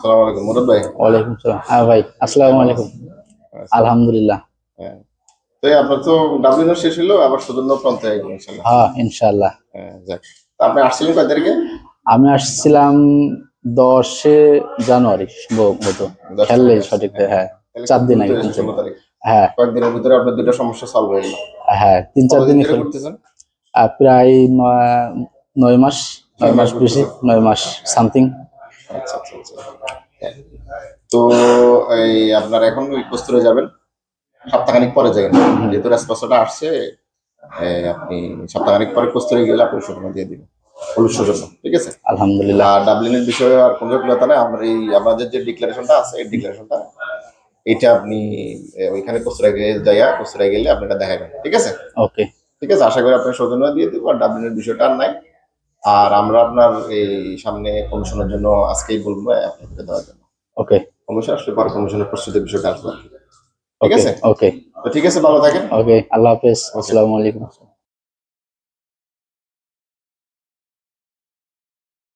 সালাম আলাইকুম মুরাদ ভাই। ওয়ালাইকুম সালাম। হ্যাঁ ভাই আসসালামু আলাইকুম। আলহামদুলিল্লাহ। হ্যাঁ। তো আপনার তো ডাবলিনও শেষ হলো আবার সৌজন্য প্রান্তে আইবেন ইনশাল্লাহ হ্যাঁ ইনশাআল্লাহ। হ্যাঁ যাক। আপনি আসছিলেন কয় তারিখে? আমি আসছিলাম দশে জানুয়ারি সম্ভবত। তারিখে সঠিক হ্যাঁ। তাহলে চার দিন আগে হ্যাঁ। কয়েকদিনের ভিতরে আপনার দুটো সমস্যা সলভ হয়ে গেল। হ্যাঁ তিন চার করতেছেন প্রায় নয়- মাস নয় মাস বেশি নয় মাস সামথিং আচ্ছা। হ্যাঁ। তো এই আপনার এখন ওই কস্তুরে যাবেন। সপ্তাহখানিক পরে যাবেন যেহেতু রেসপন্সটা আসছে আপনি সপ্তাহখানিক পরে কস্তুরে গেলে আপনি সূচনা দিয়ে দিবেন। হলুদ ঠিক আছে? আলহামদুলিল্লাহ। আর ডাবলিনের বিষয়ে আর কোনো জটিলতা নেই। আমরা এই আমাদের যে ডিক্লারেশনটা আছে এই ডিক্লারেশনটা এটা আপনি ওইখানে কস্তুরা গিয়ে যাইয়া কস্তুরা গেলে আপনি এটা দেখাবেন ঠিক আছে? ওকে ঠিক আছে? আশা করি আপনি সৌজন্য দিয়ে দেবো। আর ডাবলিনের বিষয়টা আর নাই। আর আমরা আপনার এই সামনে কমিশনের জন্য আজকেই বলব আপনাকে দেওয়ার জন্য। ওকে কমিশন আসলে পরে কমিশনের প্রস্তুতির বিষয়টা আসবে। ঠিক আছে? ওকে তো ঠিক আছে ভালো থাকেন। ওকে আল্লাহ হাফেজ। আসসালামু আলাইকুম।